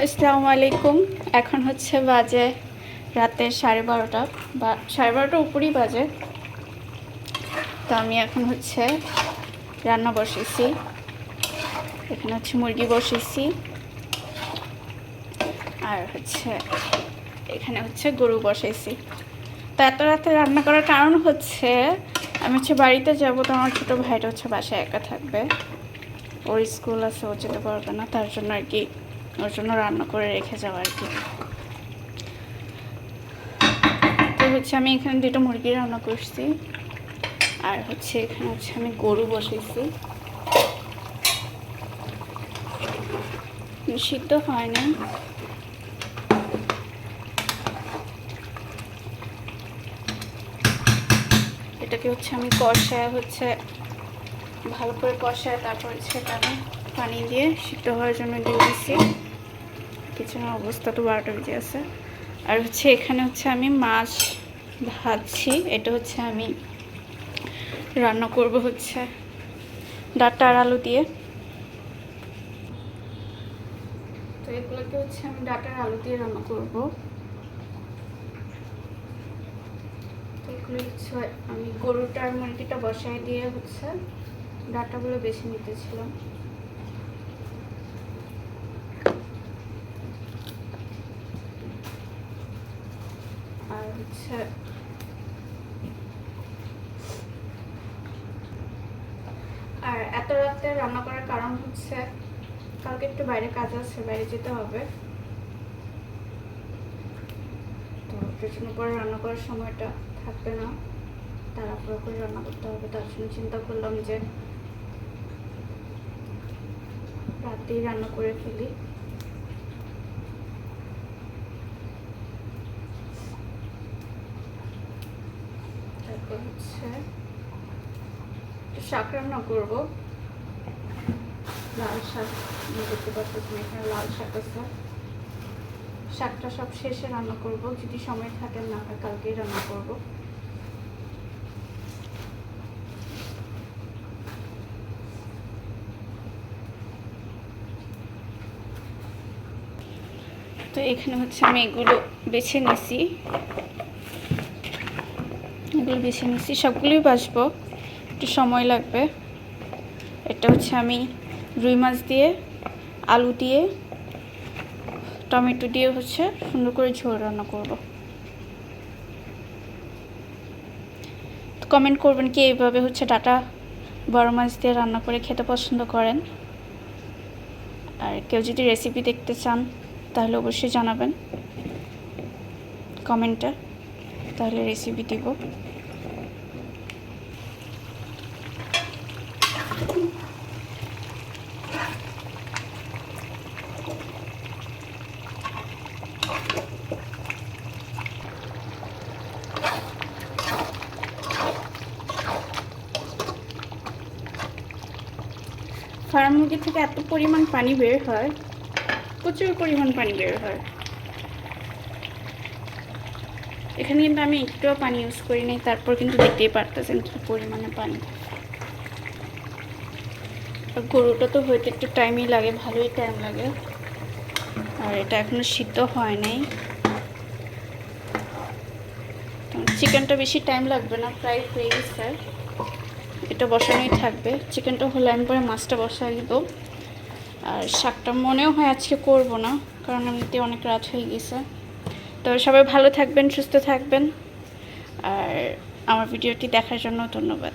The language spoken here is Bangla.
আসসালামু আলাইকুম। এখন হচ্ছে বাজে রাতে সাড়ে বারোটা। বা সাড়ে বারোটার উপরেই বাজে। তো আমি এখন হচ্ছে রান্না বসেছি। এখানে হচ্ছে মুরগি বসেছি। আর হচ্ছে এখানে হচ্ছে গরু বসেছি। তো এত রাতে রান্না করার কারণ হচ্ছে আমি হচ্ছে বাড়িতে যাব তো আমার ছোটো ভাইটা হচ্ছে বাসায় একা থাকবে। ওর স্কুল আছে, ও যেতে পারবে না। তার জন্য আর কি ওর জন্য রান্না করে রেখে যাওয়া আর কি। তো হচ্ছে আমি এখানে দুটো মুরগি রান্না করছি। আর হচ্ছে এখানে হচ্ছে আমি গরু বসেছি। সিদ্ধ হয় না। এটাকে হচ্ছে আমি কষায় হচ্ছে ভালো করে কষায় তারপর হচ্ছে আমি পানি দিয়ে সিদ্ধ হওয়ার জন্য দিয়ে দিচ্ছি। কিচেনের অবস্থা তো বারোটা বেজে আছে আর হচ্ছে এখানে হচ্ছে আমি মাছ ভাজছি, এটা হচ্ছে আমি রান্না করব হচ্ছে ডাটা আর আলু দিয়ে। তো এগুলোকে হচ্ছে আমি ডাটার আলু দিয়ে রান্না করব। এগুলো হচ্ছে আমি গরুটার মুরগিটা বসায় দিয়ে হচ্ছে ডাটাগুলো বেছে নিতেছিলাম। হচ্ছে আর এত রাতে রান্না করার কারণ হচ্ছে কালকে একটু বাইরে কাজ আছে, বাইরে যেতে হবে। তো পেছনে পরে রান্না করার সময়টা থাকবে না। তাড়াহুড়ো করে রান্না করতে হবে, তার জন্য চিন্তা করলাম যে রাতেই রান্না করে ফেলি। শাক রান্না করব। লাল শাক দেখতে পাচ্ছি এখানে লাল শাক আছে। শাকটা সব শেষে রান্না করব। যদি সময় থাকে না কালকেই রান্না করব। তো এখানে হচ্ছে আমি এগুলো বেছে নিছি। এগুলো বেছে নিছি সবগুলোই বাসবো একটু সময় লাগবে। এটা হচ্ছে আমি রুই মাছ দিয়ে, আলু দিয়ে, টমেটো দিয়ে হচ্ছে সুন্দর করে ঝোল রান্না করব। কমেন্ট করবেন কি এইভাবে হচ্ছে ডাটা, বড় মাছ দিয়ে রান্না করে খেতে পছন্দ করেন। আর কেউ যদি রেসিপি দেখতে চান, তাহলে অবশ্যই জানাবেন। কমেন্টে তাহলে রেসিপি দিব। ফার্ম মুরগি থেকে এত পরিমাণ পানি বের হয়, প্রচুর পরিমাণ পানি বের হয়। এখানে কিন্তু আমি একটুও পানি ইউজ করি নাই, তারপর কিন্তু দেখতেই পারতেছেন কি পরিমাণে পানি। আর গরুটা তো হইতে একটু টাইমই লাগে, ভালোই টাইম লাগে। আর এটা এখনও সিদ্ধ হয় নাই। চিকেনটা বেশি টাইম লাগবে না, প্রায় হয়ে গেছে। এটা বসানোই থাকবে। চিকেনটা হলে আমি পরে মাছটা বসাই দিব। আর শাকটা মনেও হয় আজকে করব না, কারণ এমনিতে অনেক রাত হয়ে গেছে। তো সবাই ভালো থাকবেন সুস্থ থাকবেন। আর আমার ভিডিওটি দেখার জন্য ধন্যবাদ।